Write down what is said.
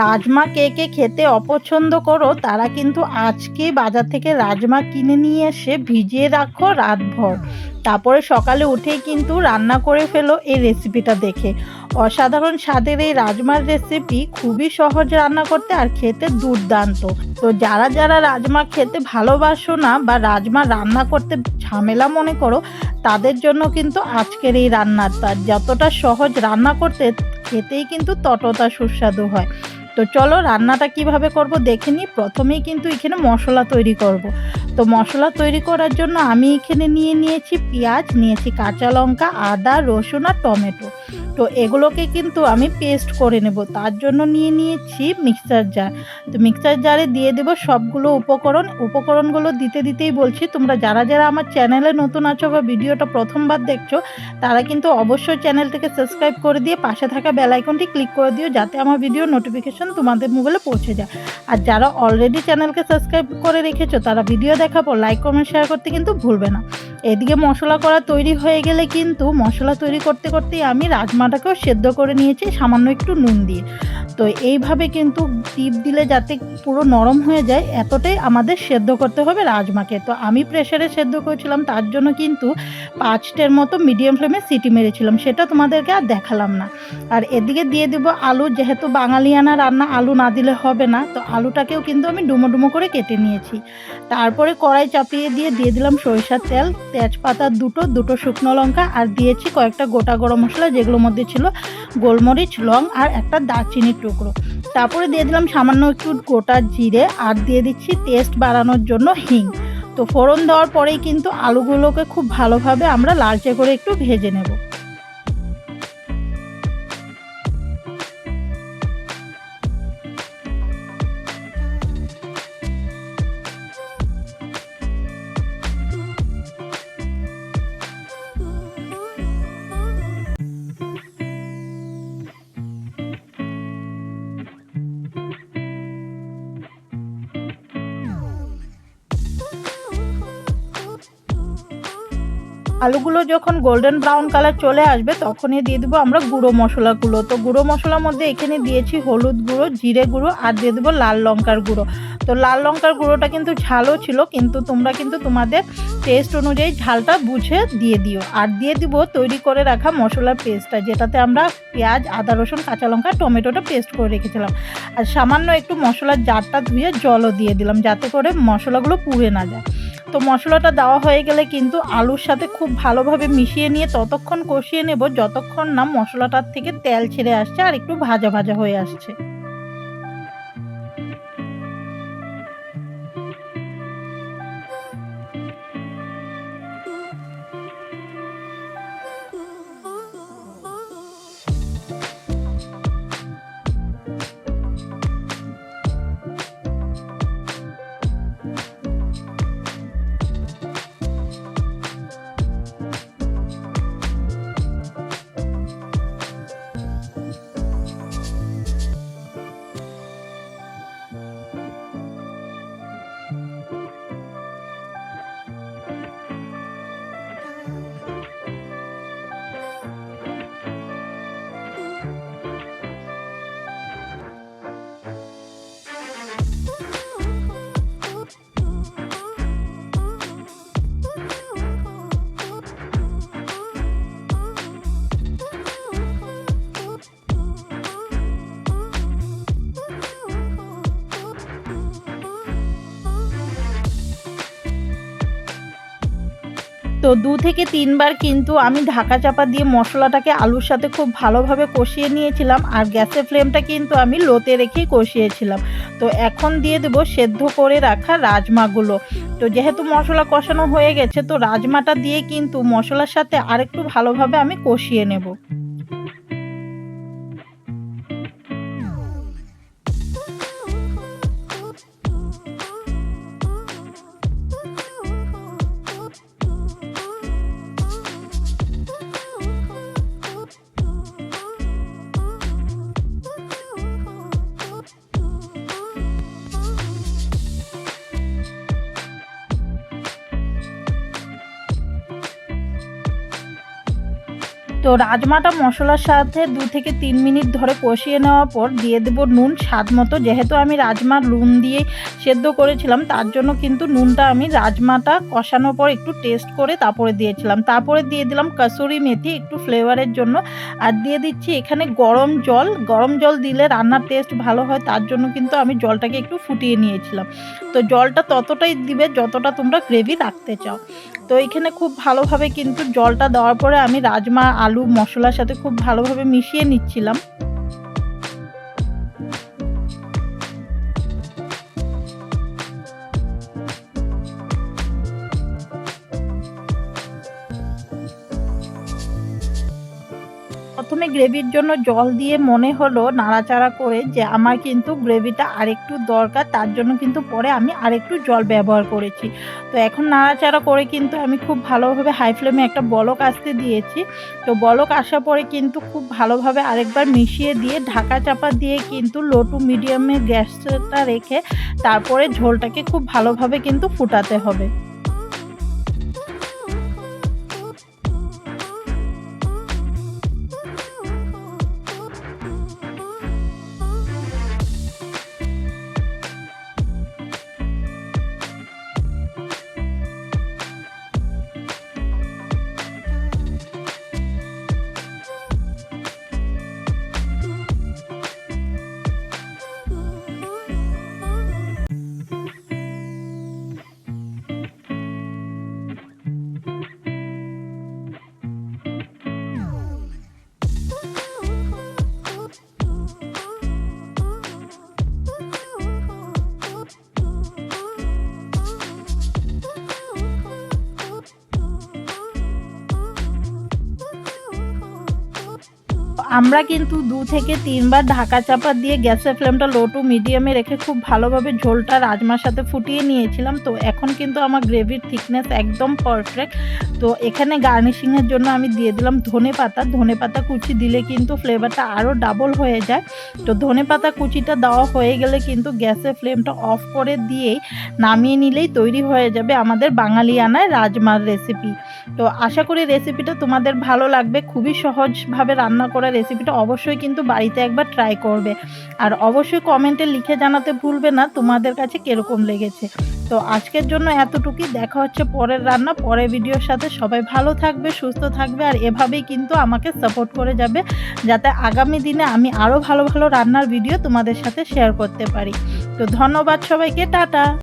রাজমা কে কে খেতে অপছন্দ করো, তারা কিন্তু আজকে বাজার থেকে রাজমা কিনে নিয়ে এসে ভিজিয়ে রাখো রাতভর। তারপরে সকালে উঠেই কিন্তু রান্না করে ফেলো এই রেসিপিটা দেখে। অসাধারণ স্বাদের এই রাজমার রেসিপি খুবই সহজ রান্না করতে আর খেতে দুর্দান্ত। তো যারা যারা রাজমা খেতে ভালোবাসো না বা রাজমা রান্না করতে ঝামেলা মনে করো, তাদের জন্য কিন্তু আজকের এই রান্নাটা যতটা সহজ রান্না করতে খেতেই কিন্তু ততটা সুস্বাদু হয়। তো চলো রান্নাটা কীভাবে করব দেখে নিই। প্রথমেই কিন্তু এখানে মশলা তৈরি করব। তো মশলা তৈরি করার জন্য আমি এখানে নিয়ে নিয়েছি পেঁয়াজ, নিয়েছি কাঁচা লঙ্কা, আদা, রসুন আর টমেটো। তো এগুলোকে কিন্তু আমি পেস্ট করে নেব। তার জন্য নিয়ে নিয়েছি মিক্সার জার তো মিক্সার জারে দিয়ে দেব সবগুলো উপকরণ। উপকরণগুলো দিতে দিতেই বলছি, তোমরা যারা যারা আমার চ্যানেলে নতুন আছো বা ভিডিওটা প্রথমবার দেখছ, তারা কিন্তু অবশ্যই চ্যানেলটিকে সাবস্ক্রাইব করে দিয়ে পাশে থাকা বেল আইকনটি ক্লিক করে দিও, যাতে আমার ভিডিও নোটিফিকেশন তোমাদের মোবাইলে পৌঁছে যায়। আর যারা অলরেডি চ্যানেলকে সাবস্ক্রাইব করে রেখেছো, তারা ভিডিও দেখাবো লাইক কমেন্ট শেয়ার করতে কিন্তু ভুলবে না। এদিকে মশলা করা তৈরি হয়ে গেলে কিন্তু মশলা তৈরি করতে করতেই আমি রাজমাটাকেও সেদ্ধ করে নিয়েছি, সামান্য একটু নুন দিয়ে। তো এইভাবে কিন্তু টিপ দিলে যাতে পুরো নরম হয়ে যায়, এতটাই আমাদের সেদ্ধ করতে হবে রাজমাকে। তো আমি প্রেশারে সেদ্ধ করেছিলাম, তার জন্য কিন্তু পাঁচটের মতো মিডিয়াম ফ্লেমে সিটি মেরেছিলাম, সেটা তোমাদেরকে আর দেখালাম না। আর এদিকে দিয়ে দেব আলু, যেহেতু বাঙালিয়ানা রান্না, আলু না দিলে হবে না। তো আলুটাকেও কিন্তু আমি ডুমো ডুমো করে কেটে নিয়েছি। তারপরে কড়াই চাপিয়ে দিয়ে দিয়ে দিলাম সরিষার তেল, তেজপাতা দুটো দুটো শুকনো লঙ্কা, আর দিয়েছি কয়েকটা গোটা গরম মশলা, যেগুলোর মধ্যে ছিল গোলমরিচ, লং আর একটা দারচিনির টুকরো। তারপরে দিয়ে দিলাম সামান্য একটু গোটা জিরে আর দিয়ে দিচ্ছি টেস্ট বাড়ানোর জন্য হিং। তো ফোড়ন দেওয়ার পরেই কিন্তু আলুগুলোকে খুব ভালোভাবে আমরা লালচে করে একটু ভেজে নেব। আলুগুলো যখন গোল্ডেন ব্রাউন কালার চলে আসবে, তখনই দিয়ে দেবো আমরা গুঁড়ো মশলাগুলো। তো গুঁড়ো মশলার মধ্যে এখানে দিয়েছি হলুদ গুঁড়ো, জিরে গুঁড়ো, আর দিয়ে দেবো লাল লঙ্কার গুঁড়ো। তো লাল লঙ্কার গুঁড়োটা কিন্তু ঝালও ছিল, কিন্তু তোমরা কিন্তু তোমাদের টেস্ট অনুযায়ী ঝালটা বুঝে দিয়ে দিও। আর দিয়ে দিব তৈরি করে রাখা মশলার পেস্টটা যেটাতে আমরা পেঁয়াজ, আদা, রসুন, কাঁচা লঙ্কা, টমেটোটা পেস্ট করে রেখেছিলাম। আর সামান্য একটু মশলার জারটা ধুয়ে জলও দিয়ে দিলাম, যাতে করে মশলাগুলো পুড়ে না যায়। তো মশলাটা দেওয়া হয়ে গেলে কিন্তু আলুর সাথে খুব ভালোভাবে মিশিয়ে নিয়ে ততক্ষণ কষিয়ে নেব, যতক্ষণ না মশলাটার থেকে তেল ছেড়ে আসছে আর একটু ভাজা ভাজা হয়ে আসছে। তো দু থেকে তিনবার কিন্তু আমি ঢাকা চাপা দিয়ে মশলাটাকে আলুর সাথে খুব ভালোভাবে কষিয়ে নিয়েছিলাম আর গ্যাসের ফ্লেমটা কিন্তু আমি লোতে রেখেই কষিয়েছিলাম। তো এখন দিয়ে দেব সেদ্ধ করে রাখা রাজমাগুলো। তো যেহেতু মশলা কষানো হয়ে গেছে, তো রাজমাটা দিয়ে কিন্তু মশলার সাথে আরেকটু ভালোভাবে আমি কষিয়ে নেব। তো রাজমাটা মশলার সাথে দু থেকে তিন মিনিট ধরে কষিয়ে নেওয়ার পর দিয়ে দেবো নুন, স্বাদ মতো। যেহেতু আমি রাজমা নুন দিয়ে সেদ্ধ করেছিলাম, তার জন্য কিন্তু নুনটা আমি রাজমাটা কষানোর পর একটু টেস্ট করে তারপরে দিয়েছিলাম। তারপরে দিয়ে দিলাম কাসুরি মেথি, একটু ফ্লেভারের জন্য। আর দিয়ে দিচ্ছি এখানে গরম জল। গরম জল দিলে রান্নার টেস্ট ভালো হয়, তার জন্য কিন্তু আমি জলটাকে একটু ফুটিয়ে নিয়েছিলাম। তো জলটা ততটাই দিবে যতটা তোমরা গ্রেভি রাখতে চাও। তো এখানে খুব ভালোভাবে কিন্তু জলটা দেওয়ার পরে আমি রাজমা, আলু, মশলার সাথে খুব ভালোভাবে মিশিয়ে নিচ্ছিলাম। প্রথমে গ্রেভির জন্য জল দিয়ে মনে হলো নাড়াচাড়া করে যে আমার কিন্তু গ্রেভিটা আরেকটু দরকার, তার জন্য কিন্তু পরে আমি আরেকটু জল ব্যবহার করেছি। তো এখন নাড়াচাড়া করে কিন্তু আমি খুব ভালোভাবে হাই ফ্লেমে একটা বলক আসতে দিয়েছি। তো বলক আসার পরে কিন্তু খুব ভালোভাবে আরেকবার মিশিয়ে দিয়ে ঢাকা চাপা দিয়ে কিন্তু লো টু মিডিয়ামে গ্যাসটা রেখে তারপরে ঝোলটাকে খুব ভালোভাবে কিন্তু ফুটাতে হবে। আমরা কিন্তু দু থেকে তিনবার ঢাকা চাপা দিয়ে গ্যাসের ফ্লেমটা লো টু মিডিয়ামে রেখে খুব ভালোভাবে ঝোলটা রাজমার সাথে ফুটিয়ে নিয়েছিলাম। তো এখন কিন্তু আমার গ্রেভির থিকনেস একদম পারফেক্ট তো এখানে গার্নিশিংয়ের জন্য আমি দিয়ে দিলাম ধনে পাতা। ধনে পাতা কুচি দিলে কিন্তু ফ্লেভারটা আরও ডাবল হয়ে যায়। তো ধনে পাতা কুচিটা দেওয়া হয়ে গেলে কিন্তু গ্যাসের ফ্লেমটা অফ করে দিয়েই নামিয়ে নিলেই তৈরি হয়ে যাবে আমাদের বাঙালিয়ানায় রাজমার রেসিপি তো আশা করি রেসিপিটা তোমাদের ভালো লাগবে। খুবই সহজভাবে রান্না করা রেসিপিটা অবশ্যই কিন্তু বাড়িতে একবার ট্রাই করবে। আর অবশ্যই কমেন্টে লিখে জানাতে ভুলবে না, তোমাদের কাছে কীরকম লেগেছে। তো আজকের জন্য এতটুকুই। দেখা হচ্ছে পরের রান্না, পরের ভিডিওর সাথে। সবাই ভালো থাকবে, সুস্থ থাকবে, আর এভাবেই কিন্তু আমাকে সাপোর্ট করে যাবে, যাতে আগামী দিনে আমি আরও ভালো ভালো রান্নার ভিডিও তোমাদের সাথে শেয়ার করতে পারি। তো ধন্যবাদ সবাইকে, টাটা!